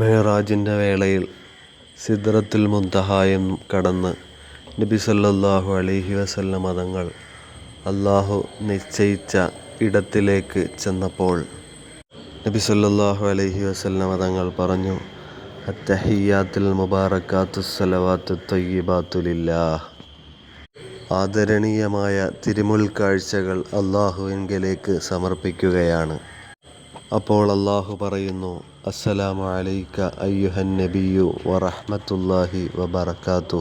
മെഹ്റാജിന്റെ വേളയിൽ സിദ്റത്തുൽ മുന്തഹായും കടന്ന് നബി സല്ലല്ലാഹു അലൈഹി വസല്ല മതങ്ങൾ അള്ളാഹു നിശ്ചയിച്ച ഇടത്തിലേക്ക് ചെന്നപ്പോൾ നബി സല്ലല്ലാഹു അലൈഹി വസല്ല മതങ്ങൾ പറഞ്ഞു അത്തഹിയാത്തുൽ മുബാറക്കാത്തു സലവാത്തു തൊയ്യിബാത്തു ആദരണീയമായ തിരുമുൽ കാഴ്ചകൾ അള്ളാഹുവിൻകലേക്ക് സമർപ്പിക്കുകയാണ്. അപ്പോൾ അള്ളാഹു പറയുന്നു അസ്സലാമു അലൈക അയ്യുഹൻ നബിയു വറഹ്മത്തുള്ളാഹി വബറകാത്തു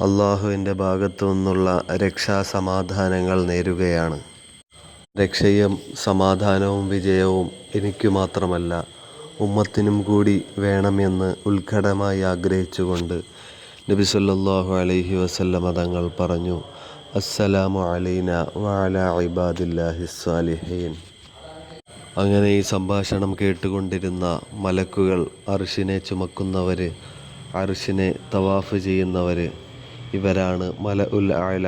അള്ളാഹുവിന്റെ ഭാഗത്തു നിന്നുള്ള രക്ഷാസമാധാനങ്ങൾ നേരുകയാണ്. രക്ഷയും സമാധാനവും വിജയവും എനിക്കു മാത്രമല്ല ഉമ്മത്തിനും കൂടി വേണമെന്ന് ഉത്കടമായി ആഗ്രഹിച്ചുകൊണ്ട് നബി സല്ലല്ലാഹു അലൈഹി വസല്ലമ തങ്ങൾ പറഞ്ഞു അസ്സലാമു അലൈന വഅല ഇബാദില്ലാഹി സ്വാലിഹീൻ അങ്ങനെ ഈ സംഭാഷണം കേട്ടുകൊണ്ടിരുന്ന മലക്കുകൾ അർഷിനെ ചുമക്കുന്നവർ അർഷിനെ തവാഫ് ചെയ്യുന്നവർ ഇവരാണ് മല ഉൽ ആല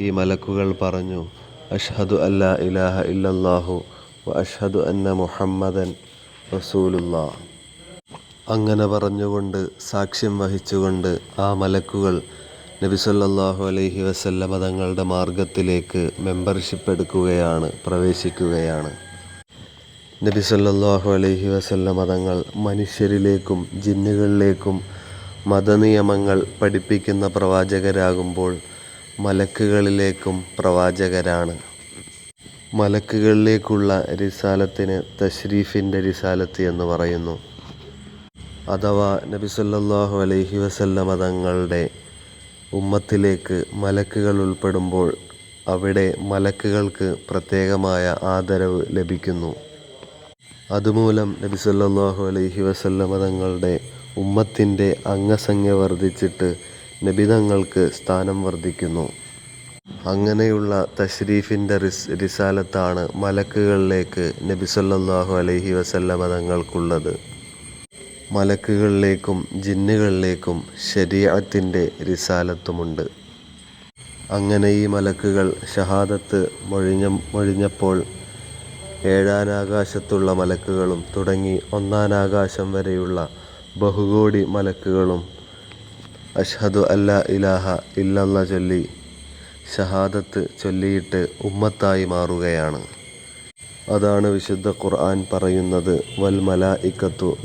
ഈ മലക്കുകൾ പറഞ്ഞു അഷ്ഹദു അല്ലാ ഇലാഹ ഇല്ലല്ലാഹു വ അഷ്ഹദു അന്ന മുഹമ്മദൻ റസൂലുല്ലാ അങ്ങനെ പറഞ്ഞുകൊണ്ട് സാക്ഷ്യം വഹിച്ചുകൊണ്ട് ആ മലക്കുകൾ നബിസല്ലാഹു അലൈഹി വസല്ലമ തങ്ങളുടെ മാർഗത്തിലേക്ക് മെമ്പർഷിപ്പ് എടുക്കുകയാണ് പ്രവേശിക്കുകയാണ്. നബി സല്ലാഹു അലൈഹി വസല്ല മതങ്ങൾ മനുഷ്യരിലേക്കും ജിന്നുകളിലേക്കും മതനിയമങ്ങൾ പഠിപ്പിക്കുന്ന പ്രവാചകരാകുമ്പോൾ മലക്കുകളിലേക്കും പ്രവാചകരാണ്. മലക്കുകളിലേക്കുള്ള റിസാലത്തിന് തഷ്രീഫിന്റെ റിസാലത്ത് എന്ന് പറയുന്നു. അഥവാ നബി സല്ലല്ലാഹു അലൈഹി വസല്ലമ തങ്ങളുടെ ഉമ്മത്തിലേക്ക് മലക്കുകൾ ഉൾപ്പെടുമ്പോൾ അവിടെ മലക്കുകൾക്ക് പ്രത്യേകമായ ആദരവ് ലഭിക്കുന്നു. അതുമൂലം നബി സല്ലാഹു അലൈഹി വസല്ലമ തങ്ങളുടെ ഉമ്മത്തിന്റെ അംഗസംഖ്യ വർദ്ധിച്ചിട്ട് നബി തങ്ങൾക്ക് സ്ഥാനം വർദ്ധിക്കുന്നു. അങ്ങനെയുള്ള തഷ്രീഫിന്റെ റിസ് റിസാലത്താണ് മലക്കുകളിലേക്ക് നബി സല്ലാഹു അലൈഹി വസല്ലമ തങ്ങൾക്കുള്ളത്. മലക്കുകളിലേക്കും ജിന്നുകളിലേക്കും ശരീഅത്തിന്റെ റിസാലത്തുമുണ്ട്. അങ്ങനെ ഈ മലക്കുകൾ ഷഹാദത്ത് മൊഴിഞ്ഞ മൊഴിഞ്ഞപ്പോൾ ഏഴാനാകാശത്തുള്ള മലക്കുകളും തുടങ്ങി ഒന്നാനാകാശം വരെയുള്ള ബഹുകോടി മലക്കുകളും. അഷ്ഹദു അല്ലാ ഇലാഹ ഇല്ലല്ല ചൊല്ലി ഷഹാദത്ത് ചൊല്ലിയിട്ട് ഉമ്മത്തായി മാറുകയാണ്. അതാണ് വിശുദ്ധ ഖുർആൻ പറയുന്നത് വൽ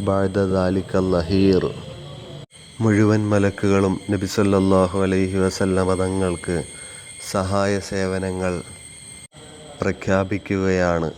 ബഅദ ദാലിക ലഹീർ. മുഴുവൻ മലക്കുകളും നബിസല്ലാഹു അലൈഹി വസല്ലമ തങ്ങൾക്ക് സഹായ സേവനങ്ങൾ പ്രഖ്യാപിക്കുകയാണ്.